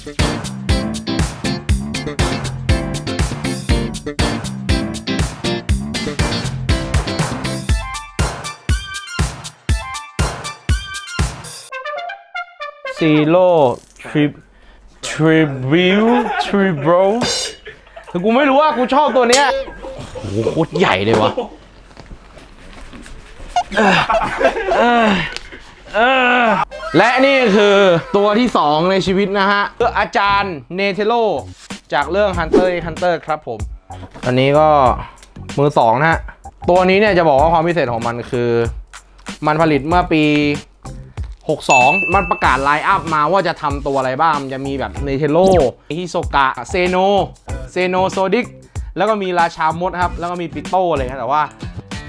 ซีโร่ทริปทริบิวทริบรคือกูไม่รู้ว่ากูชอบตัวเนี้ยโอ้โหโคตรใหญ่เลยวะเออเออ และนี่คือตัวที่ 2 ในชีวิตนะฮะคืออาจารย์เนเทโลจากเรื่อง Hunter x Hunter ครับผม อันนี้ก็มือสองนะฮะ ตัวนี้เนี่ยจะบอกว่าความพิเศษของมันคือ มันผลิตเมื่อปี 62 มันประกาศไลน์อัพมาว่าจะทำตัวอะไรบ้าง จะมีแบบเนเทโลฮิโซกะ เซโน เซโนโซดิก แล้วก็มีราชามดครับ แล้วก็มีปิโต้อะไรเงี้ยแต่ว่า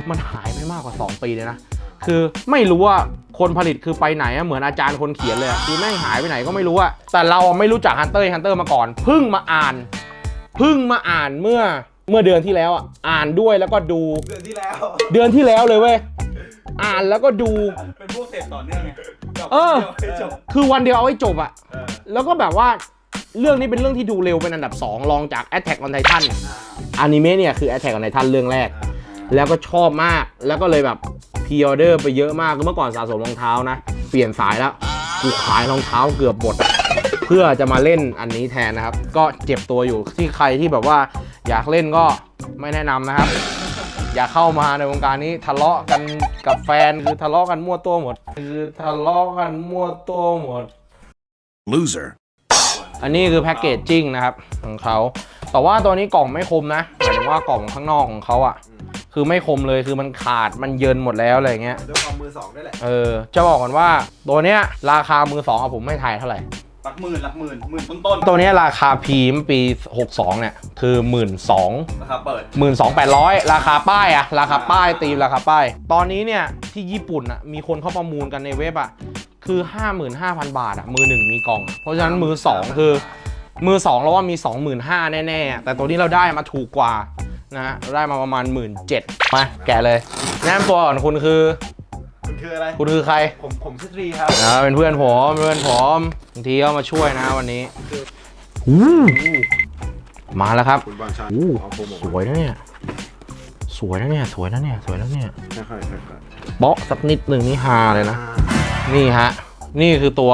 มันหายไปมากกว่า 2 ปีเลยนะ คือไม่รู้ว่าคนผลิตคือไปไหนอะเหมือนอาจารย์คนเขียนเลยอะคือแม่งหายไปไหนก็ไม่รู้อะแต่เราอะไม่รู้จักฮันเตอร์ฮันเตอร์มาก่อนเพิ่งมาอ่านเพิ่งมาอ่านเมื่อเมื่อเดือนที่แล้วอะอ่านด้วยแล้วก็ดู เดือนที่แล้ว เดือนที่แล้วเลยเว้ยอ่านแล้วก็ดู เป็นพวกเสพต่อเนื่องไงจบเออเดียวให้จบคือวันเดียวเอาไว้จบอะเออแล้วก็แบบว่าเรื่องนี้เป็นเรื่องที่ดูเร็วเป็นอันดับ 2 รองจาก Attack on Titan อนิเมะเนี่ยคือ Attack on Titan เรื่องแรก แล้วก็ชอบมากแล้วก็เลยแบบ พีออเดอร์ไปเยอะมากคือเมื่อก่อนสะสมรองเท้านะ เปลี่ยนสายแล้วกูขายรองเท้าเกือบหมด เพื่อจะมาเล่นอันนี้แทนนะครับ ก็เจ็บตัวอยู่ที่ใครที่แบบว่าอยากเล่นก็ไม่แนะนำนะครับ อย่าเข้ามาในวงการนี้ทะเลาะกันกับแฟนคือทะเลาะกันมั่วตัวหมด คือทะเลาะกันมั่วตัวหมด Loser. อันนี้คือแพ็กเกจจิ้งนะครับของเขา แต่ว่าตัวนี้กล่องไม่คมนะหมายถึงว่ากล่องข้างนอกของเขาอะ่ะ คือไม่คมเลยคือมันขาดมันเยินหมดแล้วอะไรเงี้ยด้วยความมือสองได้แหละเออจะบอกก่อนว่าตัวเนี้ยราคามือสองอะผมไม่ทายเท่าไหร่หลักหมื่นหลักหมื่นหมื่นต้นต้นๆตัวเนี้ยราคาพีมปี 62เนี่ยคือ1 2 0 0 0ราคาเปิด 12,800 ราคาป้ายอะราคาป้ายตีมราคาป้าย ตอนนี้เนี่ยที่ญี่ปุ่นอะมีคนเข้าประมูลกันในเว็บอะคือ 55,000 บาทอะมือหนึ่งมีกล่อง เพราะฉะนั้นมือสองคือมือสองเราว่ามี 25,000แน่ๆแต่ตัวนี้เราได้มาถูกกว่า นะฮะได้มาประมาณ 17,000มาแกะเลยแนะนำตัวก่อนคุณคือมันคืออะไร คุณคือใครผมผมชื่อตรีครับอ่าเป็นเพื่อนผมเป็นเพื่อนผมบางทีก็มาช่วยนะวันนี้อู้มาแล้วครับ คุณบางชันอู้ เอาโปรโมทสวยนะเนี่ยสวยนะเนี่ยสวยนะเนี่ยสวยนะเนี่ยค่อยๆค่อยเบาะสักนิดหนึ่งนี่ฮาเลยๆนะอ่านี่ฮะ นี่คือตัว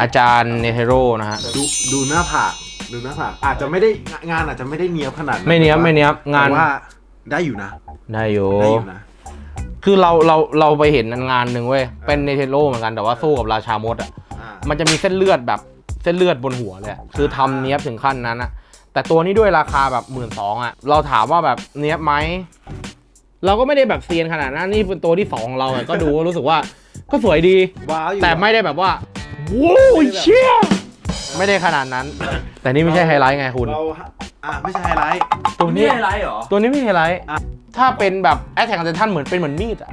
อาจารย์เนเทโรนะฮะ ดูดูหน้าผาก ดูหน้าผากอาจจะไม่ได้งานอาจจะไม่ได้เนียบขนาดไม่เนี้ยบไม่เนี้ยบงานแต่ว่าได้อยู่นะได้อยู่ ได้อยู่นะ คือเราเราเราไปเห็นงานหนึ่งเว้ยเป็นเนเทโรเหมือนกันแต่ว่าสู้กับราชามดอะ อ่ามันจะมีเส้นเลือดแบบเส้นเลือดบนหัวเลยอะคือทำเนี้ยบถึงขั้นนั้นอะแต่ตัวนี้ด้วยราคาแบบหมื่นสองอะเราถามว่าแบบเนี้ยบไหมเราก็ไม่ได้แบบเซียนขนาดนั้นนี่เป็นตัวที่สองของเราอะก็ดูว่ารู้สึกว่าก็สวยดี ว้าวอยู่แต่ไม่ได้แบบว่าว้าวเชี่ย ไม่ได้ขนาดนั้น แต่นี่ไม่ใช่ไฮไลท์ไงคุณ เราอะไม่ใช่ไฮไลท์ ตัวนี่นี้ไฮไลท์เหรอ ตัวนี้ไม่ใช่ไฮไลท์ อะ ถ้าเป็นแบบแอคแท็กของท่านเหมือนเป็นเหมือนมีดอะ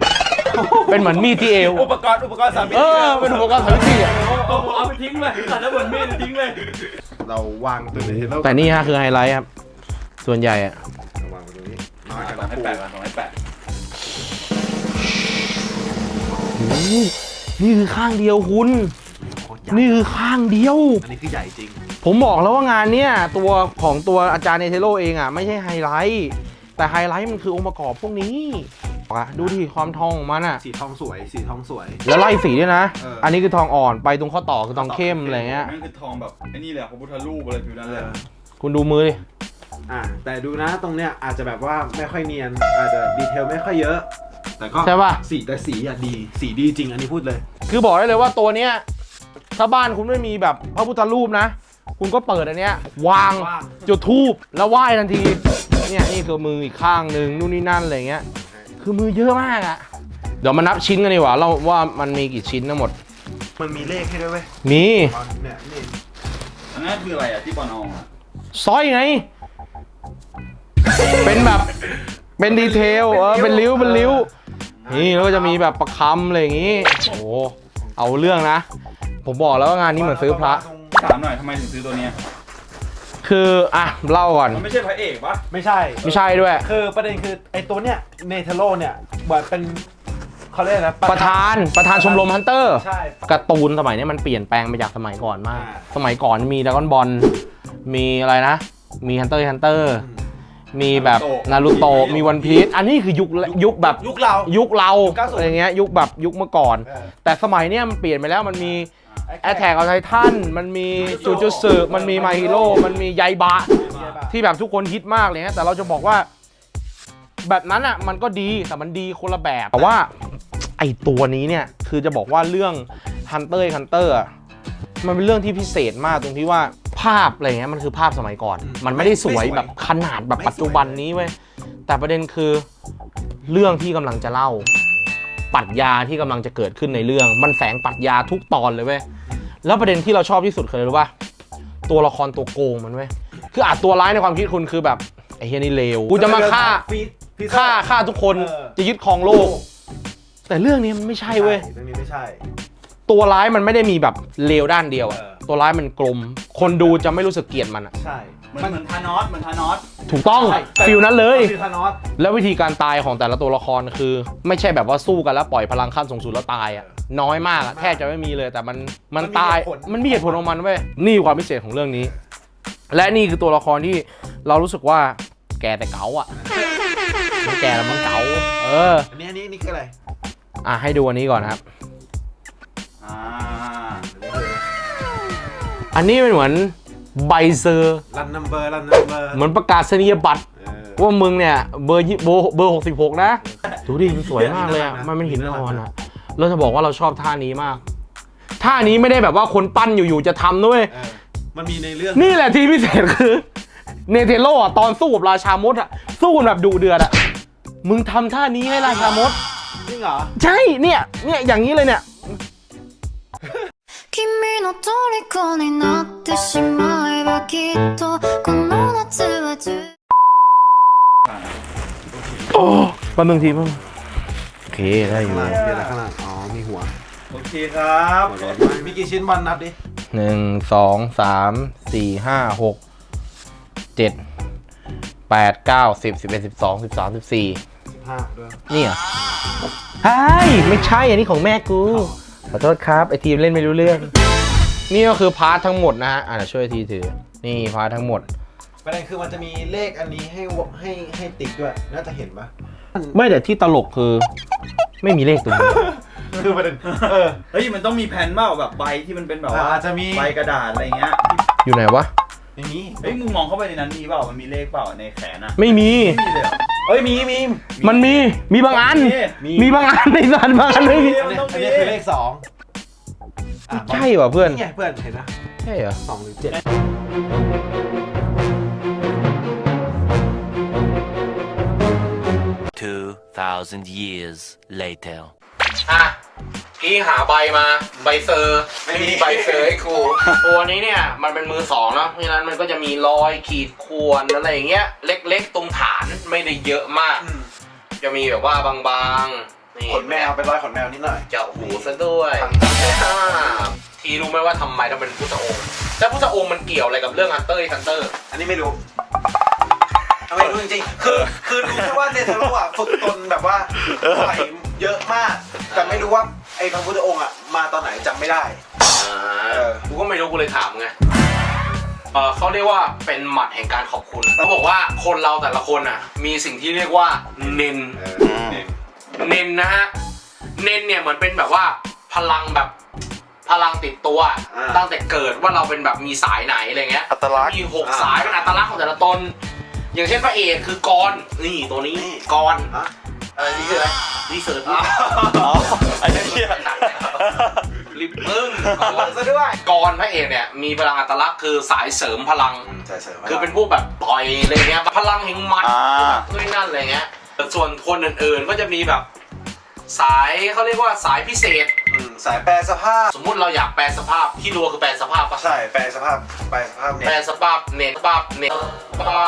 เป็นเหมือนมีดที่เอว อุปกรณ์อุปกรณ์สามมิติเออเป็นอุปกรณ์สามมิติอะเอาเอาเอาไปทิ้งเลยตัดแล้วเหมือนมีดทิ้งเลยเราวางตัวนี้เราแต่นี่ฮะคือไฮไลท์ครับ ส่วนใหญ่อะวางไว้ตรงนี้มากันสองให้แปดก่อนสองให้แปดโอ้โหนี่คือข้างเดียวคุณโคตรใหญ่ นี่คือข้างเดียว อันนี้คือใหญ่จริง ผมบอกแล้วว่างานเนี้ยตัวของตัวอาจารย์เนเทโรเองอะไม่ใช่ไฮไลท์ แต่ไฮไลท์มันคือองค์ประกอบพวกนี้อะดูที่ความทองของมันอะ สีทองสวย สีทองสวย แล้วไล่สีด้วยนะ เอออั อันนี้คือทองอ่อนไปตรงข้อต่อคือทองเข้มอะไรเงี้ยนั่นคือทองแบบไอ้นี่เลยอะพระพุทธรูปอะไรฟิวนั้นเลยคุณดูมือดิ อะแต่ดูนะตรงเนี้ยอาจจะแบบว่าไม่ค่อยเนียน อาจจะดีเทลไม่ค่อยเยอะ แต่ก็ใช่ป่ะ สีแต่สีอะดี สีดีจริง อันนี้พูดเลย คือบอกได้เลยว่าตัวเนี้ย ถ้าบ้านคุณไม่มีแบบพระพุทธรูปนะ คุณก็เปิดอันเนี้ยวางวางจุดทูบแล้วไหว้ทันที เนี่ยนี่คือมืออีกข้างหนึ่งนู่นนี่นั่นอะไรเงี้ย คือมือเยอะมากอะเดี๋ยวมานับชิ้นกันดีกว่าเราว่ามันมีกี่ชิ้นทั้งหมด มันมีเลขให้ด้วยเว้ยมีตอนเนี่ยนี่อันนั้นคืออะไรอะที่บอลเอาอะสร้อยไง เป็นแบบ เป็นดีเทล เออ เป็นริ้ว เป็นริ้ว นี่แล้วก็จะมีแบบประคำอะไรอย่างงี้ โอ้โหเอาเรื่องนะ ผมบอกแล้วว่างานนี้เหมือนซื้อพระ ถามหน่อยทำไมถึงซื้อตัวเนี้ยคืออะเล่าก่อน มันไม่ใช่พระเอกปะไม่ใช่ ไม่ใช่ด้วย คือประเด็นคือไอ้ตัวเนี้ยเนเธโรเนี่ยเหมือนเป็นเขาเรียกอะไรนะประธานประธานชมรมฮันเตอร์ ใช่ การ์ตูนสมัยนี้มันเปลี่ยนแปลงไปจากสมัยก่อนมาก อ่า สมัยก่อนมีด r a ก o n บอล มีอะไรนะ มีฮันเตอร์ฮันเตอร์ มีแบบนารูโตะมีวันพีซอันนี้คือยุคยุคแบบยุคเรา ยุคเรายุค90 อะไรเงี้ยยุคแบบยุคเมื่อก่อน เออ แต่สมัยเนี้ยมันเปลี่ยนไปแล้วมันมี แอ t แทกอ t ไททันมันมีจูจูสึมันมีมาฮิโร่มันมีไยบะ ที่แบบทุกคนฮิตมากเลยนะแต่เราจะบอกว่า แบบนั้นอะมันก็ดีแต่มันดีคนละแบบ แต่ว่าไอตัวนี้เนี่ย คือจะบอกว่าเรื่อง Hunter x Hunter อะมันเป็นเรื่องที่พิเศษมากตรงที่ว่าภาพอะไรเงี้ยมันคือภาพสมัยก่อนอืมมันไม่ได้สวยไม่สวยแบบขนาดแบบไม่สวยปัจจุบันนี้เว้ยแต่ประเด็นคือเรื่องที่กำลังจะเล่าปรัชญาที่กำลังจะเกิดขึ้นในเรื่อง มันแฝงปรัชญาทุกตอนเลยเว้ย แล้วประเด็นที่เราชอบที่สุดคืออะไรรู้ป่ะตัวละครตัวโกงมันเว้ยคืออาจตัวร้ายในความคิดคุณคือแบบไอ้เฮียนี่เลวกูจะมาฆ่าฟีดฟีดฆ่าฆ่าทุกคนเออ จะยึดครองโลก แต่เรื่องนี้มันไม่ใช่เว้ย เรื่องนี้ไม่ใช่ ตัวร้ายมันไม่ได้มีแบบเลวด้านเดียวอะเออ ตัวร้ายมันกลม คนดูจะไม่รู้สึกเกลียดมันอะใช่เหมือนเหมือนทานอสเหมือนทานอส ถูกต้องใช่ฟิลนั้นเลยฟิลธานอส แล้ววิธีการตายของแต่ละตัวละครคือ ไม่ใช่แบบว่าสู้กันแล้วปล่อยพลังขั้นสูงสุดแล้วตายอะน้อยมากอะแทบจะไม่มีเลยแต่มันมันตายมันมีเหตุผลของมันเว้ยนี่คือความพิเศษของเรื่องนี้ และนี่คือตัวละครที่เรารู้สึกว่าแกแต่เก๋าอะมันแกแล้วมันเก๋าเอออันนี้อันนี้นี่คืออะไรอะให้ดูอันนี้ก่อนนะครับอ่าอันนี้คืออันนี้เป็นเหมือนใบเซอร์รันนัมเบอร์รันนัมเบอร์เหมือนประกาศนียบัตรเออว่ามึงเนี่ยเบอร์ยี่เบอร์เบอร์หกสิบหกนะ ดูดิมันสวยมากเลยอะน่ารักนะมันเป็นหินอ่อนน่ารัอะก เราจะบอกว่าเราชอบท่านี้มาก ท่านี้ไม่ได้แบบว่าคนปั้นอยู่ๆจะทำด้วย เออมันมีในเรื่อง นี่แหละที่พิเศษคือ เนเธโร่อะตอนสู้กับราชามดอ่ะ สู้กันแบบดุเดือดอ่ะ มึงทำท่านี้ให้ราชามด จริงเหรอ ใช่ เนี่ย เนี่ยอย่างนี้เลยเนี่ย 君の虜になってしまえばきっとこの夏は充 โอ้แป๊บนึงทีมึงโอ เคได้อข้างยู่ล่างมีอะไรข้างล่างอ๋อมีหัวโอเคครับหัวร้อนมากมีกี่ชิ้นบอลนับดิหนึ่งสองสามสี่ห้าหกเจ็ดแปดเก้าสิบสิบเอ็ดสิบสองสิบสามสิบสี่สิบห้าด้วยนี่เหรอใช่ไม่ใช่อันนี้ของแม่กู ขอโทษครับ ไอทีมเล่นไม่รู้เรื่อง นี่ก็คือพาร์ททั้งหมดนะฮะ อะเดี๋ยวช่วยทีถือ นี่พาร์ททั้งหมด ประเด็นคือมันจะมีเลขอันนี้ให้วให้ให้ติ๊กด้วย น่าจะเห็นปะ ไม่แต่ที่ตลกคือ ไม่มีเลขตรงนี้ คือประเด็นเออเฮ้ยมันต้องมีแผ่นเปล่าแบบใบที่มันเป็นแบบว่าอาจจะมี ใบกระดาษอะไรเงี้ยอยู่ไหนวะ ไม่มีเฮ้ยมึงมองเข้าไปในนั้นมีเปล่ามันมีเลขเปล่าในแขนอะไม่มี ไม่มีเลยเหรอเอ้ยมีมีมันมี มีบางอัน มีมีบางอันในสันบางอันไม่มีอันนี้อันนี้คือเลขสองอะใช่ป่ะเพื่อน นี่ไงเพื่อนเห็นนะใช่เหรอสองหรือเจ็ด 2,000 years later. อะกี้หาใบมาใบเซอร์ไม่มีใบเซอร์ให้ครูตัวนี้เนี่ยมันเป็นมือสองเนาะเพราะฉะนั้นมันก็จะมีรอยขีดข่วนอะไรอย่างเงี้ยเล็กๆ ตรงฐานไม่ได้เยอะมาก จะมีแบบว่าบางๆนี่ขนแมวเป็นรอยขนแมวนิดหน่อยเจาะหูซะด้วยอ่าทีรู้ไหมว่าทำไมต้องเป็นพุทธองค์แล้วพุทธองค์มันเกี่ยวอะไรกับเรื่องฮันเตอร์ฮันเตอร์ อันนี้ไม่รู้ ไม่รู้จริงๆ คือคือรู้แค่ว่าเนเธอร์โลอะฝึกตนแบบว่าไหวเยอะมาก แต่ไม่รู้ว่าไอ้พระพุทธองค์อะมาตอนไหนจำไม่ได้อ่ากูก็ไม่รู้กูเลยถามไงเออเขาเรียกว่าเป็นหมัดแห่งการขอบคุณเขาบอกว่าคนเราแต่ละคนอะ มีสิ่งที่เรียกว่าเนนเนนนะฮะเนนเนี่ยเหมือนเป็นแบบว่าพลังแบบพลังติดตัวอ่าตั้งแต่เกิดว่าเราเป็นแบบมีสายไหนอะไรเงี้ยอัตลักษณ์ มีหกอ่า สายเป็นอัตลักษณ์ของแต่ละตน อย่างเช่นพระเอกคือกรนี่ตัวนี้นี่กรฮะอะไรนี่คืออะไรรีเสิร์ชอ๋อไอ้เหี้ยลิปเบิ้งกรซะด้วยกรพระเอกเนี่ยมีพลังอัตลักษณ์คือสายเสริมพลัง ใช่เสริมคือเป็นพวกแบบต่อยอะไรเงี้ยพลังแห่งหมัดอ่าด้วยนั่นอะไรเงี้ยแต่ส่วนคนอื่นๆก็จะมีแบบ สายเขาเรียกว่าสายพิเศษอืม สายแปลสภาพ สมมุติเราอยากแปลสภาพที่รัวคือแปลสภาพปะใช่แปลสภาพแปลสภาพเนี่แปลยสภาพเน็ตสภาพเน็ตสภา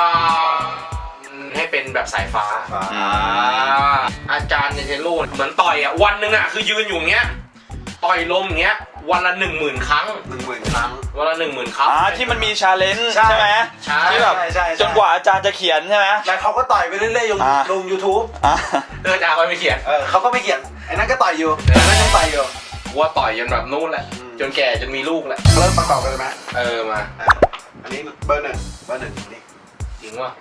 พให้เป็นแบบสายฟ้า ฟ้าอ่าอาจารย์เนเทโร่เหมือนต่อยอะวันหนึ่งอะคือยืนอยู่อย่างเงี้ยต่อยลมอย่างเงี้ยวันละหนึ่งหมื่นครั้งหนึ่งหมื่นครั้ง วันละหนึ่งหมื่นครั้ง อ่าที่มันมีชาเลนจ์ใช่ ใช่ไหมใช่ ที่แบบใช่ใช่ใช่ จนกว่าอาจารย์จะเขียนใช่ไหม แล้วเขาก็ต่อยไปเรื่อยๆลงอ่า ลง YouTube อะ เออจะเอาไปไม่เขียน เออเขาก็ไม่เขียนไอ้นั่นก็ต่อยอยู่ไอ้นั่นยังต่อยอยู่กู ว่าต่อยจนแบบนู้นแหละ อืม จนแก่จนมีลูกแหละ เริ่มประกอบกันเลยไหมเออมา อะอันนี้เบอร์หนึ่งเบอร์หนึ่งนี่จริงว่ะ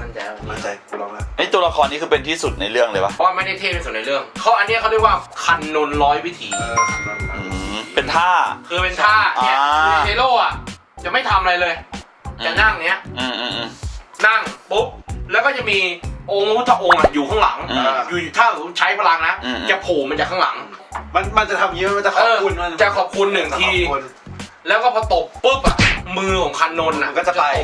มั่นใจว่ามั่นใจกูลองแล้วไอตัวละครนี้คือเป็นที่สุดในเรื่องเลยปะเพราะว่าไม่ได้เท่ที่สุดในเรื่องเขาอันเนี้ยเขาเรียกว่าคันนนร้อยวิถี เออขันนนท์อืมเป็นท่า คือเป็นท่าเนี่ยอ่า เทโร่อะจะไม่ทำอะไรเลย จะนั่งเนี้ย อืมอืมอืมนั่งปุ๊บแล้วก็จะมี องค์พระพุทธองค์อะอยู่ข้างหลังอืมอยู่ถ้าใช้พลังนะอืมจะโผล่มาจากข้างหลัง มันมันจะทำอย่างนี้มันจะขอบคุณเออมันจะขอบคุณหนึ่งที จะขอบคุณ แล้วก็พอตบปุ๊บอะมือของคันนนท์อะมันก็จะไปต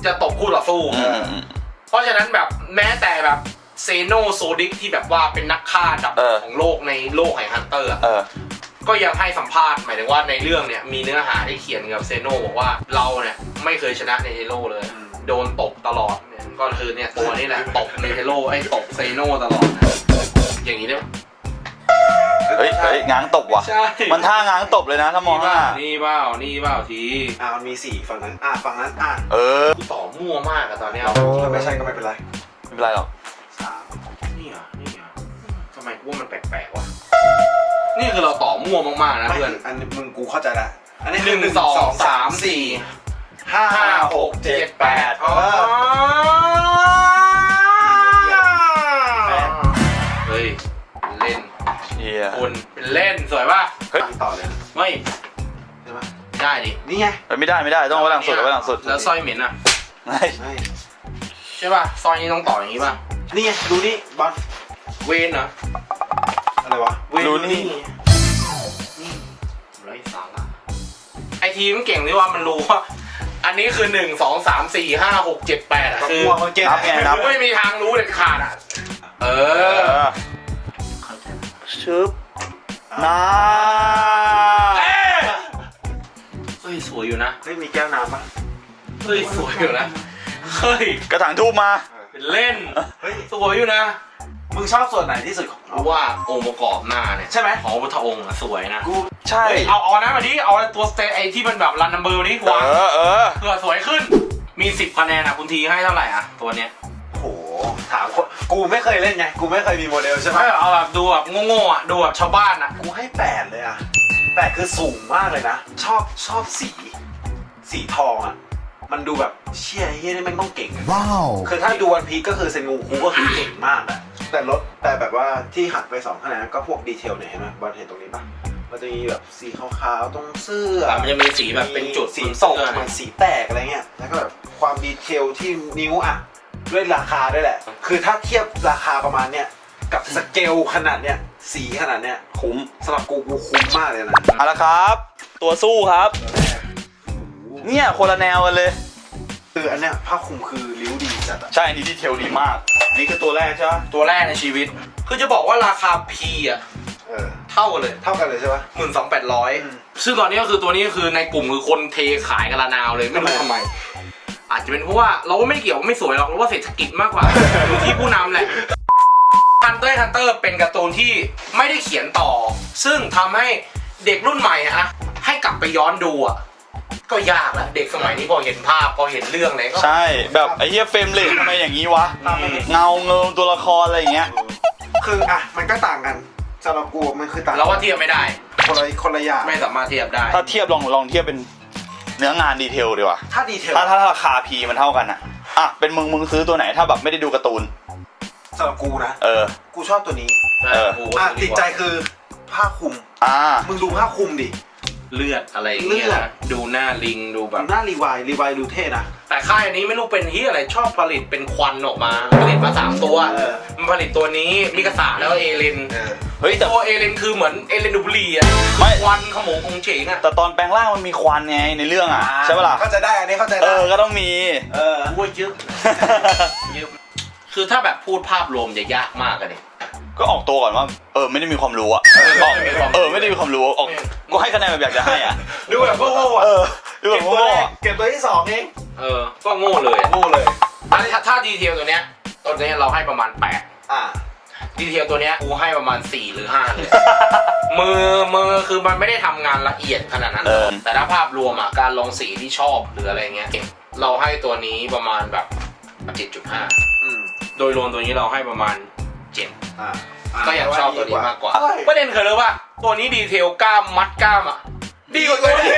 บจะตบคู่ต่อสู้ อืมอืม เพราะฉะนั้นแบบแม้แต่แบบเซโนโซดิกที่แบบว่าเป็นนักฆ่าดับเออ ของโลกในโลกแห่งฮันเตอร์อะเออ ก็ยังให้สัมภาษณ์หมายถึงว่าในเรื่องเนี่ยมีเนื้อหาที่เขียนกับเซโนบอกว่าเราเนี่ยไม่เคยชนะในเทโลเลย อืม โดนตบตลอดเนี่ย ก็คือเนี่ยตัวนี้แหละตบในเทโลไอ้ตบเซโนตลอดนะอย่างนี้เนี่ยเฮ้ยเฮ้ยง้างตบว่ะ ใช่มันท่าง้างตบเลยนะถ้ามองอะนี่เปล่านี่เปล่าทีอ่ามันมีสี่ฝั่งนั้น อ่าฝั่งนั้นอ่าเออกูต่อมั่วมากอะตอนเนี้ยถ้าไม่ใช่ก็ไม่เป็นไร ไม่เป็นไรหรอกสามนี่เหรอนี่เหรอทำไมกูว่ามันแปลกๆวะนี่คือเราต่อมั่วมากๆนะไม่เพื่อนอันนี้มึงกูเข้าใจละอันนี้หนึ่งสองสามสี่ห้าห้าหกเจ็ดแปดอ๋อ วยป่ะเฮ้ย ฟังต่อเลยนะไม่ใช่ไหมได้ดินี่ไงเฮ้ยไม่ได้ไม่ได้ต้องเอาไว้หลังสุดเอาไว้หลังสุดแล้วสร้อยเหม็นอะเฮ้ยไม่ใช่ป่ะสร้อยนี้ต้องต่ออย่างนี้ป่ะนี่ไงดูนี่บอลเวนเหรออะไรวะเวนดูนี่นี่ไรสาระไอทีมนเก่งที่ว่ามันรู้ว่า อันนี้คือหนึ่งสองสามสี่ห้าหกเจ็ดแปดอะก็คือกลัวมันเจ็บนับไงนับไม่มีทางรู้เด็ดขาดอะ เอเอออชึบ น้เอ้ยเฮ้ยสวยอยู่นะเฮ้ยมีแก้วน้ำปะเฮ้ยสวยอยู่นะเฮ้ยำกระถางทูบมา เป็นเล่นเฮ้ยสวยอยู่นะมึงชอบส่วนไหนที่สุดของเพราะว่าองค์ประกอบหน้าเนี่ยใช่ไหม ของพระพุทธองค์อะสวยนะกูใช่ เฮ้ยเอาเอานะมาดิเอาตัวสเตไอที่มันแบบรันนัมเบอร์นี้เอวางอเออเพื่อสวยขึ้นมีสิบคะแนนอะคุณทีให้เท่าไหร่อะตัวเนี้ยโห ถามคนกูไม่เคยเล่นไง กูไม่เคยมีโมเดลใช่ไหมไม่เอาแบบดูแบบโง่ๆอะดูแบบชาวบ้านอะ กูให้แปดเลยอะแปดคือสูงมากเลยนะ ชอบชอบสี สีทองอะมันดูแบบเชี่ยเฮียนี่แมันต้องเก่งอะ Wow. คือถ้าดูวันพีก็คือเซนงูคูก็คือเก่งมากอะแต่รถแต่แบบว่าที่หักไปสองคะแนนก็พวกดีเทลเนี่ยเห็นไหมบอลเห็นตรงนี้ปะมันจะมีแบบสีขาวๆตรงเสื้อ มันจะมีสีแบบเป็นจุดสีบนตเสื้กอเหมือนสีแตกอะไรเงี้ย แล้วก็แบบความดีเทลที่นิ้วอะ ด้วยราคาด้วยแหละ คือถ้าเทียบราคาประมาณเนี้ยกับสเกลขนาดเนี้ยสีขนาดเนี้ยคุ้มสำหรับกูกูคุ้มมากเลยนะเอาละครับ ตัวสู้ครับ เนี่ยคนละแนวกันเลย คืออันเนี้ยผ้าคลุมคือริ้วดีจัดอะใช่อันนี้ดีเทลดีมากนี่คือตัวแรกใช่ไหมตัวแรกในชีวิต คือจะบอกว่าราคา P อะเออเท่ากันเลยเท่ากันเลยใช่ปะหมื่นสองแปดร้อยอืมซึ่งตอนนี้ก็คือตัวนี้ก็คือในกลุ่มคือคนเทขายกันละนาวเลยไม่รู้ทำไม อาจจะเป็นเพราะว่าเราก็ไม่ได้เกี่ยวว่าไม่สวยหรอกเราว่าเศรษฐกิจมากกว่าอยู่ที่ผู้นำแหละ ฮันเตอร์ฮันเตอร์เป็นการ์ตูนที่ไม่ได้เขียนต่อ ซึ่งทำให้เด็กรุ่นใหม่อะฮะให้กลับไปย้อนดูอะก็ยากแล้วเด็กสมัยนี้พอเห็นภาพพอเห็นเรื่องเลยก็ใช่แบบไอ้เหี้ยเฟรมเรททำไมอย่างนี้วะ เงาเงาตัวละครอะไรอย่างเงี้ย คืออะมันก็ต่างกันสำหรับกูมันคือต่างเราว่าเทียบไม่ได้คนละคนละอย่างไม่สามารถเทียบได้ ถ้าเทียบลองลองเทียบเป็น เนื้องานดีเทลดีกว่า ถ้าดีเทลถ้าถ้าราคาพีมันเท่ากันอะอะ เป็นมึงมึงซื้อตัวไหนถ้าแบบไม่ได้ดูการ์ตูน สำหรับกูนะ เออ กูชอบตัวนี้ เออ อะติดใจคือผ้าคลุม อ่า มึงดูผ้าคลุมดิ เลือดอะไรอย่างเงี้ยเลือด นะดูหน้าลิงดูแบดูบหน้ารีวายรีวายดูเท่นะ แต่ค่ายอันนี้ไม่รู้เป็นที่อะไรชอบผลิตเป็นควันออกมา ผลิตมาสามตัวเออ มันผลิตตัวนี้มิกาสาแล้วก็เอเลนเออเฮ้ยแต่ ตัวเอเลนคือเหมือนเอเลนดูบุรีอะไม่ ควันขโมงคงเฉงอะ แต่ตอนแปลงร่างมันมีควันไงในเรื่องอะใช่ปะล่ะเข้าใจได้อันนี้เข้าใจเอได้อก็ต้องมี เออ ว่าเยอะเยอะคือถ้าแบบพูดภาพรวมจะยากมากอะเนี่ย ก็ออกตัวก่อนว่า เออไม่ได้มีความรู้อะออกไม่ได้มีความรู้เออไม่ได้มีความรู้ออกก็ให้คะแนนแบบอยากจะให้อะดูแบบโง่ๆอะเออดูแบเก็บบตัวโง่แรๆกอะเก็บตัวที่สองเองเออก็โง่เลยอะโง่เลยอันนี้ถ้าถ้าดีเทลตัวเนี้ยตัวเนี้ยเราให้ประมาณ8อ่าดีเทลตัวเนี้ยกูให้ประมาณ 4 หรือ5เลยมือมือคือมันไม่ได้ทำงานละเอียดขนาดนั้นเออแต่ถ้าภาพรวมอะการลงสีที่ชอบหรืออะไรเงี้ยเราให้ตัวนี้ประมาณแบบ7.5อืมโดยรวมตัวนี้เราให้ประมาณ 7อ่าก็ยังชอบตัวนี้มากกว่าเอ้ยประเด็นคือรู้ป่ะตัวนี้ดีเทลกล้ามมัดกล้ามอะดีกว่าตัวนี้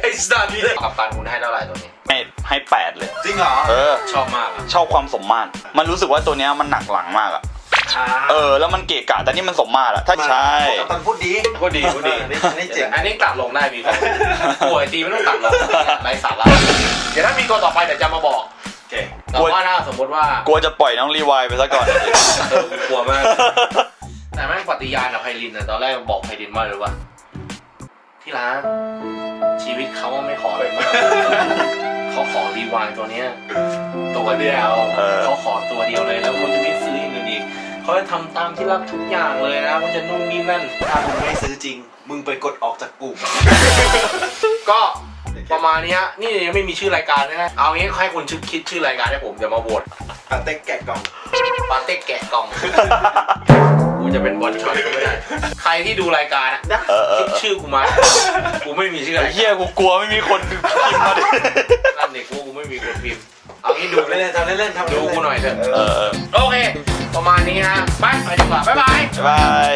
ไอ้สัตว์นี่กับตันคุณให้เท่าไหร่ตัวนี้ให้ให้แปดเลย จริงเหรอเออชอบมากอะชอบความสมมาตรมันรู้สึกว่าตัวเนี้ยมันหนักหลังมากอะอ่าเออ แล้วมันเกะกะแต่นี่มันสมมาตรอะถ้าใช่กัปตันพูดดีพูดดีพูดดีอันนี้อันนี้เจ๋งอันนี้ตัดลงได้มีครับป่วยตีไม่ต้องตัดลงไรสาระเดี๋ยวถ้ามีตัวต่อไปเดี๋ยวจะมาบอกโอเค แต่ว่าถ้าสมมติว่ากลัวจะปล่อยน้องรีไวายไปซะก่อน เออกูกลัวมาก แต่แม่งปฏิญาณกับไพลินอะตอนแรกบอกไพลินว่าเลยว่าที่รักชีวิตเขาไม่ขออะไรมากเขาขอรีวายตัวเนี้ย ตัวเดียวเออ เขาขอตัวเดียวเลยแล้วเขาจะไม่ซื้ออย่างอื่นอีกเขาจะทำตามที่รักทุกอย่างเลยนะเขาจะนุ่มนิ่มนั่นถ้ามึงไม่ซื้อจริง มึงไปกดออกจากกลุ่ม ก็ ประมาณเนี้ยนี่ยังไม่มีชื่อรายการเลยนะเอางี้ให้คุณชื่อคิดชื่อรายการให้ผมเดี๋ยวมาโหวตปาเต็กแกะกล่องปาเต้แกะกล่องกูจะเป็นบอลช็อตก็ไม่ได้ใครที่ดูรายการอะเออเออคิดชื่อกูมากูไม่มีชื่อไอ้รายเฮีการยกูกลัวไม่มีคนพิมพ์มาดินั่นเด็กกูกูไม่มีคนพิมพ์เอางี้ดูดูเล่นๆทำเล่นๆทำเล่นๆดูกูหน่อยเถอะเออเออโอเค ประมาณนี้ฮะไปไปดีกว่าบ๊ายบายบ๊ายบาย